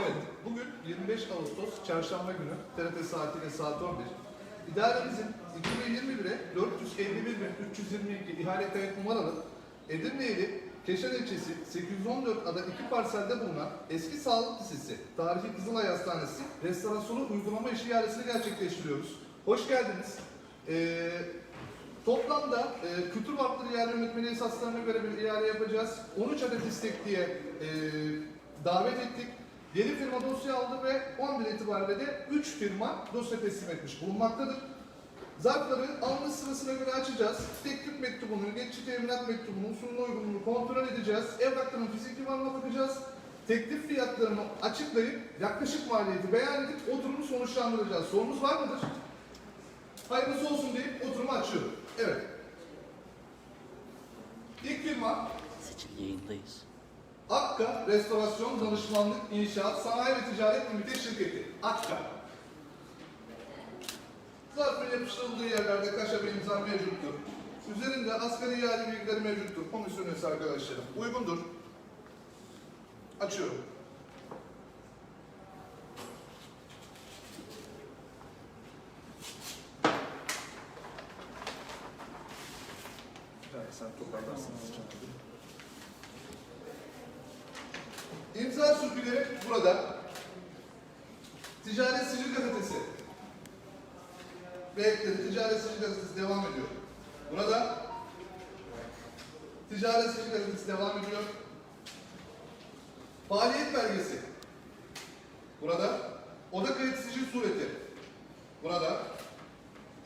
Evet, bugün 25 Ağustos Çarşamba günü TRT saatiyle saat 11. İdaremizin 2021'e 451.322 ihale kayıt numaralı Edirne'li Keşan ilçesi 814 ada iki parselde bulunan eski sağlık lisesi Tarihi Kızılay Hastanesi restorasyonu uygulama işi ihalesini gerçekleştiriyoruz. Hoş geldiniz. Ee, Toplamda e, kültür vakfı ihale yönetmeni esaslarına göre bir ihale yapacağız. 13 adet istek diye e, davet ettik. 7 firma dosya aldı ve 11 itibariyle de 3 firma dosya teslim etmiş bulunmaktadır. Zarfları almış sırasına göre açacağız. Teklif mektubunu, geçici teminat mektubunun sunumuna uygunluğunu kontrol edeceğiz. Evrakların fiziki varlığına bakacağız. Teklif fiyatlarını açıklayıp yaklaşık maliyeti beyan edip oturumu sonuçlandıracağız. Sorunuz var mıdır? Hayırlısı olsun deyip oturumu açıyorum. Evet. İlk firma Seçim yayındayız. Akka Restorasyon Danışmanlık İnşaat Sanayi ve Ticaret Limited Şirketi. Akka. Zarfın yapıştırıldığı yerlerde kaşa ve imza mevcuttur. Üzerinde asgari ihale bilgileri mevcuttur. Komisyon arkadaşlarım. Uygundur. Açıyorum. Yani sen toparlarsın. İmza sürgüleri burada. Ticaret Sicil Gazetesi. Ekleri Ticaret Sicil devam ediyor. Burada Ticaret Sicil devam ediyor. Faaliyet belgesi. Burada oda kayıt sicil sureti. Burada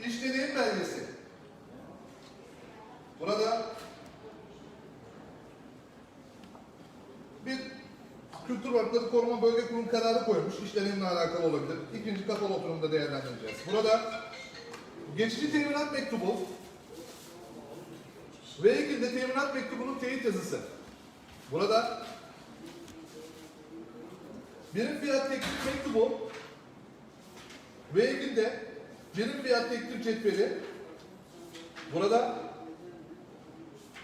iş deneyim belgesi. Burada bir Kültür Varlıkları Koruma Bölge Kurum kararı koymuş. İşlerimle alakalı olabilir. İkinci kapalı oturumda değerlendireceğiz. Burada geçici teminat mektubu ve ilgili teminat mektubunun teyit yazısı. Burada birim fiyat teklif mektubu ve ilgili birim fiyat teklif cetveli. Burada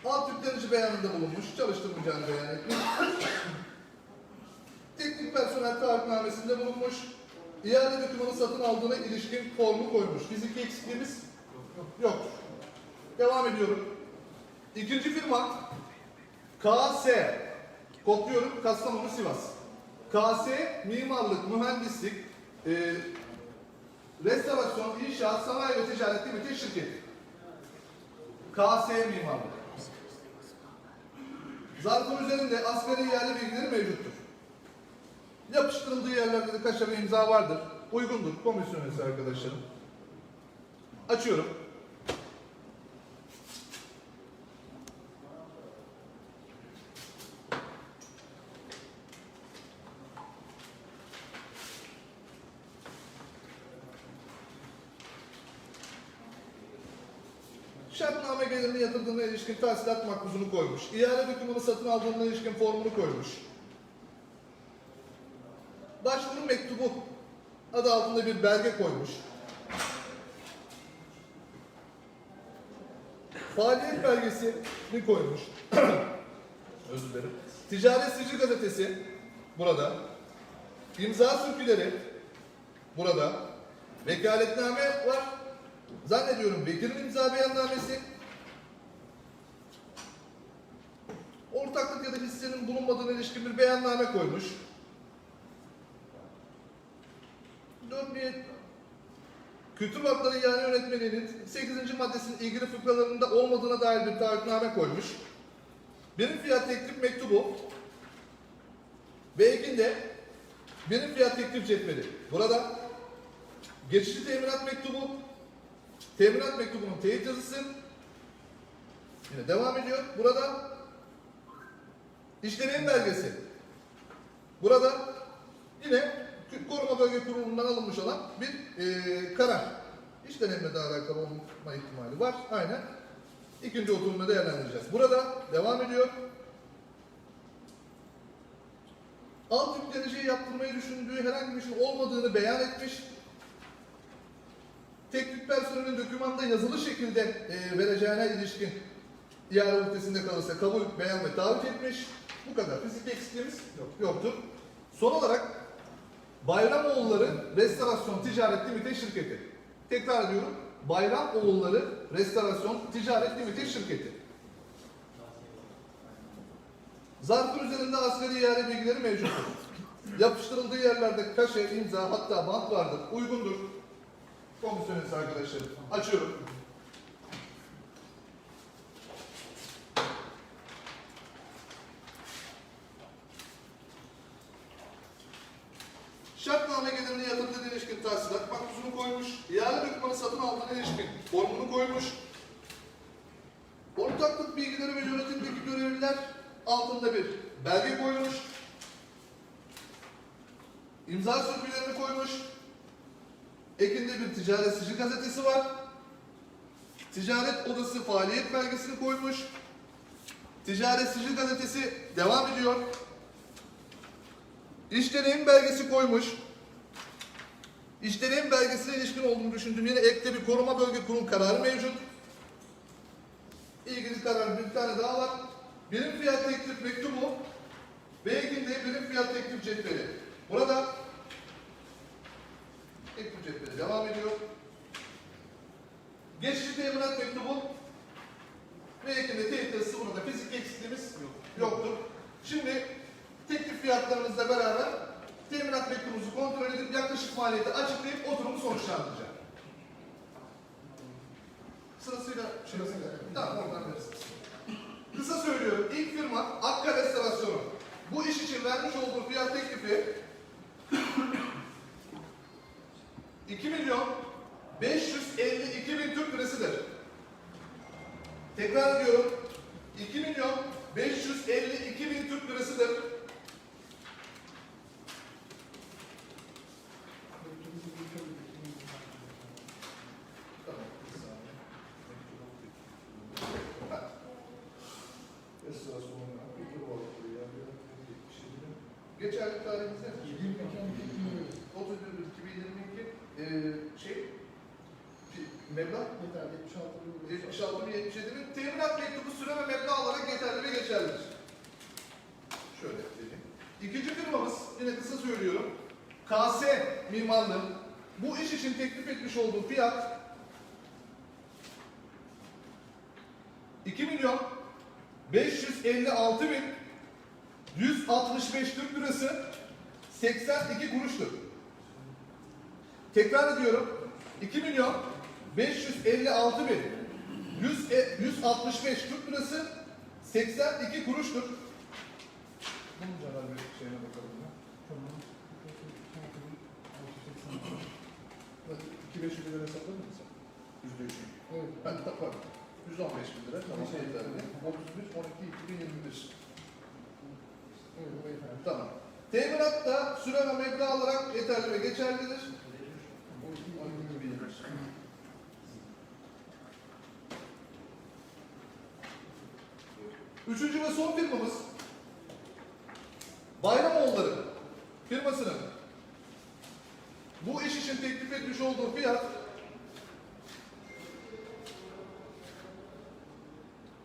alt yüklenici beyanında bulunmuş, çalıştırmayacağını beyan etmiş. Teknik personel taahhütnamesinde bulunmuş. İhale dokümanı satın aldığına ilişkin formu koymuş. Fiziki eksikliğimiz yok. Devam ediyorum. İkinci firma KS. Kodluyorum Kastamonu Sivas. KS Mimarlık, Mühendislik, e, Restorasyon, İnşaat, Sanayi ve Ticaret Limited Şirketi. KS Mimarlık. Zarfın üzerinde asgari ihale bilgileri mevcuttur. Yapıştırıldığı yerlerde de kaşe ve imza vardır. Uygundur. Komisyon üyesi arkadaşlarım. Açıyorum. Şartname gelirini yatırdığına ilişkin tahsilat makbuzunu koymuş. İhale dokümanı satın aldığına ilişkin formunu koymuş. Başvuru mektubu altında bir belge koymuş. Faaliyet belgesini koymuş. Özür dilerim. Ticaret Sicil Gazetesi burada. İmza sürküleri burada. Vekaletname var. Zannediyorum vekilin imza beyannamesi. Ortaklık ya da hissenin bulunmadığına ilişkin bir beyanname koymuş. Dönmeye Kültür Vakfları İhale Yönetmeliği'nin 8. maddesinin ilgili fıkralarında olmadığına dair bir taahhütname koymuş. Birim fiyat teklif mektubu ve ilginde birim fiyat teklif cetveli. Burada geçici teminat mektubu, teminat mektubunun teyit yazısı yine devam ediyor. Burada işlemin belgesi. Burada yine Türk Koruma Bölge Kurulu'ndan alınmış olan bir e, karar. İş denemle de alakalı olma ihtimali var. Aynen. İkinci oturumda değerlendireceğiz. Burada devam ediyor. Alt yükleniciyi yaptırmayı düşündüğü herhangi bir şey olmadığını beyan etmiş. Teknik personelin dokümanda yazılı şekilde e, vereceğine ilişkin ihale ünitesinde kalırsa kabul, beyan ve taahhüt etmiş. Bu kadar. Fizik eksikliğimiz yok. yoktur. Son olarak Bayramoğulları Restorasyon Ticaret Limite Şirketi. Tekrar ediyorum. Bayramoğulları Restorasyon Ticaret Limite Şirketi. Zarfın üzerinde asgari ihale bilgileri mevcuttur. Yapıştırıldığı yerlerde kaşe, imza hatta bant vardır. Uygundur. Komisyon üyesi arkadaşlarım. Açıyorum. Şartname gelirine yatırımına ilişkin tahsilat makbuzunu koymuş. İhale dokümanı satın aldığına ilişkin formunu koymuş. Ortaklık bilgileri ve yönetimdeki görevliler altında bir belge koymuş. İmza sürgülerini koymuş. Ekinde bir ticaret sicil gazetesi var. Ticaret odası faaliyet belgesini koymuş. Ticaret sicil gazetesi devam ediyor. İş deneyim belgesi koymuş. İş deneyim belgesine ilişkin olduğunu düşündüğüm yine ekte bir koruma bölge kurul kararı mevcut. İlgili karar bir tane daha var. Birim fiyat teklif mektubu ve ekinde birim fiyat teklif cetveli. Burada teklif cetveli devam ediyor. Geçici teminat mektubu ve ekinde teyit burada. Fizik eksikliğimiz yoktur. Şimdi teklif fiyatlarımızla beraber teminat mektubumuzu kontrol edip yaklaşık maliyeti açıklayıp oturumu sonuçlandıracağım. Sırasıyla Sırasıyla. Tamam oradan verirsiniz. Kısa söylüyorum. İlk firma Akka Restorasyonu. Bu iş için vermiş olduğu fiyat teklifi 2 milyon 552 bin Türk lirasıdır. Tekrar ediyorum. 2 milyon 552 bin Türk lirasıdır. Tamam. bir saniye. Ha. Restorasyonuna iki bu oldu ya. Geçerli tarihimiz ne? 31 2022 ee, şey meblağ 76 bin 77 bin teminat mektubu süre ve meblağ olarak yeterli ve geçerlidir. Şöyle diyeyim. İkinci firmamız yine kısa söylüyorum. KS Mimarlığı bu iş için teklif etmiş olduğu fiyat 2 milyon 556 bin 165 Türk lirası 82 kuruştur. Tekrar ediyorum. 2 milyon 556 bin 100, e- 165 Türk lirası 82 kuruştur. Bunun caner bir şeyine bakalım ya. 2500 lira hesapladın mı sen? Yüzde üçün. Ben de var. 115 bin lira. Tamam. Yeterli. 31, 12, 2021. Tamam. Teminat da süre ve meblağ olarak yeterli ve geçerlidir. Üçüncü ve son firmamız Bayramoğulları firmasının bu iş için teklif etmiş olduğu fiyat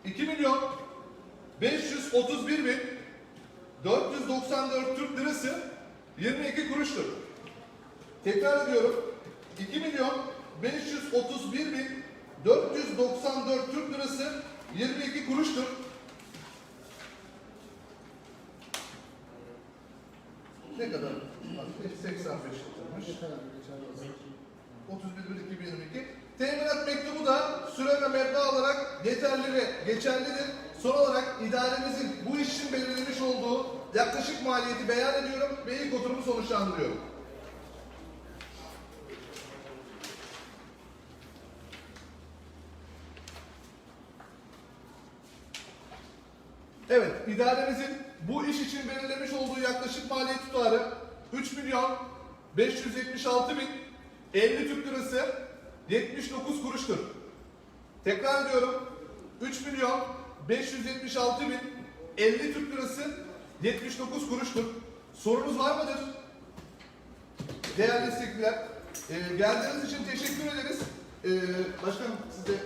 2 milyon 531 bin 494 Türk lirası 22 kuruştur. Tekrar ediyorum. 2 milyon 531 bin 494 Türk lirası 22 kuruştur. Ne kadar? 85 yapılmış. 31 2022. Teminat mektubu da süre ve meblağ olarak yeterli ve geçerlidir. Son olarak idaremizin bu iş için belirlemiş olduğu yaklaşık maliyeti beyan ediyorum ve ilk oturumu sonuçlandırıyorum. Evet, idaremizin bu iş için belirlemiş olduğu yaklaşık maliyet tutarı 3 milyon 576 bin 50 Türk lirası 79 kuruştur. Tekrar ediyorum. 3 milyon 576 bin 50 Türk lirası 79 kuruştur. Sorunuz var mıdır? Değerli istekliler, e, geldiğiniz için teşekkür ederiz. E, başkanım siz de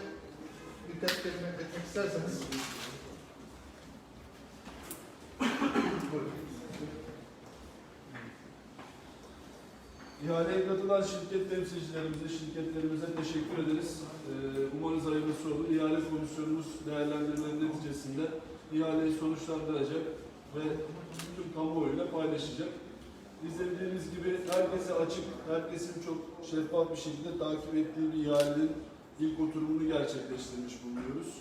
birkaç kelime etmek isterseniz. İhaleye katılan şirket temsilcilerimize, şirketlerimize teşekkür ederiz. Ee, umarız hayırlısı olur. İhale komisyonumuz değerlendirmenin neticesinde ihaleyi sonuçlandıracak ve tüm kamuoyuyla paylaşacak. İzlediğiniz gibi herkese açık, herkesin çok şeffaf bir şekilde takip ettiği bir ihalenin ilk oturumunu gerçekleştirmiş bulunuyoruz.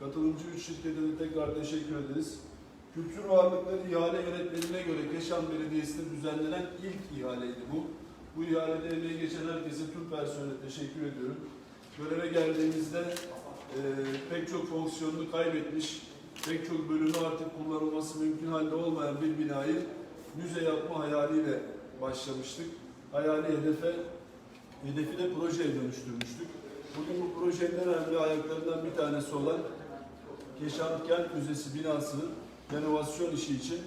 Katılımcı üç şirkete de tekrar teşekkür ederiz. Kültür varlıkları ihale yönetmeliğine göre Keşan Belediyesi'nde düzenlenen ilk ihaleydi bu. Bu ihalede emeği geçen herkese, tüm personele teşekkür ediyorum. Göreve geldiğimizde e, pek çok fonksiyonunu kaybetmiş, pek çok bölümü artık kullanılması mümkün halde olmayan bir binayı müze yapma hayaliyle başlamıştık. Hayali hedefe, hedefi de projeye dönüştürmüştük. Bugün bu projenin en önemli ayaklarından bir tanesi olan Keşan Kent Müzesi binasının renovasyon işi için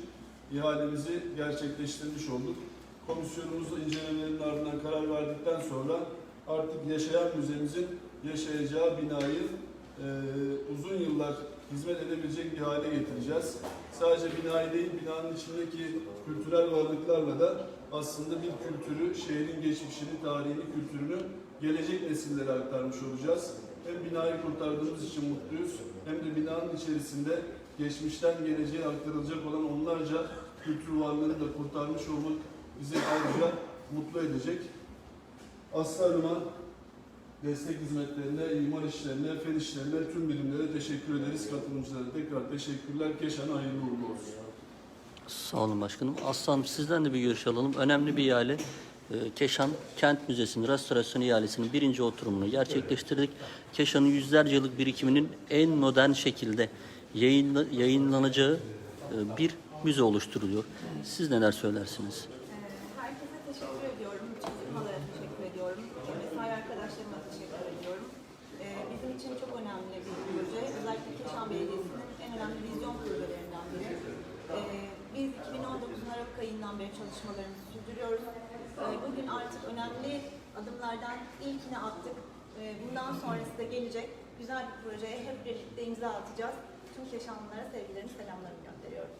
ihalemizi gerçekleştirmiş olduk. Komisyonumuzla incelemelerinin ardından karar verdikten sonra artık yaşayan müzemizin yaşayacağı binayı e, uzun yıllar hizmet edebilecek bir hale getireceğiz. Sadece binayı değil, binanın içindeki kültürel varlıklarla da aslında bir kültürü, şehrin geçmişini, tarihini, kültürünü gelecek nesillere aktarmış olacağız. Hem binayı kurtardığımız için mutluyuz, hem de binanın içerisinde geçmişten geleceğe aktarılacak olan onlarca kültür varlığını da kurtarmış olmak bizi ayrıca mutlu edecek. Aslı Hanım'a destek hizmetlerine, imar işlerine, fen işlerine, tüm birimlere teşekkür ederiz. Katılımcılara tekrar teşekkürler. Keşan'a hayırlı uğurlu olsun. Sağ olun başkanım. Aslanım sizden de bir görüş alalım. Önemli bir ihale. Ee, Keşan Kent Müzesi'nin restorasyon ihalesinin birinci oturumunu gerçekleştirdik. Keşan'ın yüzlerce yıllık birikiminin en modern şekilde yayınla- yayınlanacağı e, bir müze oluşturuluyor. Siz neler söylersiniz? Teşekkür ediyorum. Bütün firmalara teşekkür ediyorum. Mesai arkadaşlarıma teşekkür ediyorum. Ee, Bizim için çok önemli bir proje. Özellikle Keşan Belediyesi'nin en önemli vizyon projelerinden biri. Ee, Biz 2019'un Aralık ayından beri çalışmalarımızı sürdürüyoruz. Ee, Bugün artık önemli adımlardan ilkini attık. Ee, Bundan sonrası da gelecek güzel bir projeye hep birlikte imza atacağız. Tüm Keşanlılara sevgilerimi, selamlarımı gönderiyorum.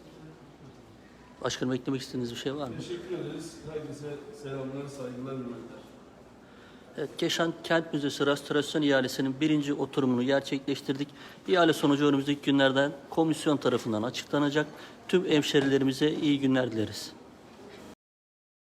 Başkanım eklemek istediğiniz bir şey var mı? Teşekkür ederiz. Herkese selamlar, saygılar, hürmetler. Evet, Keşan Kent Müzesi restorasyon ihalesinin birinci oturumunu gerçekleştirdik. İhale sonucu önümüzdeki günlerden komisyon tarafından açıklanacak. Tüm hemşerilerimize iyi günler dileriz.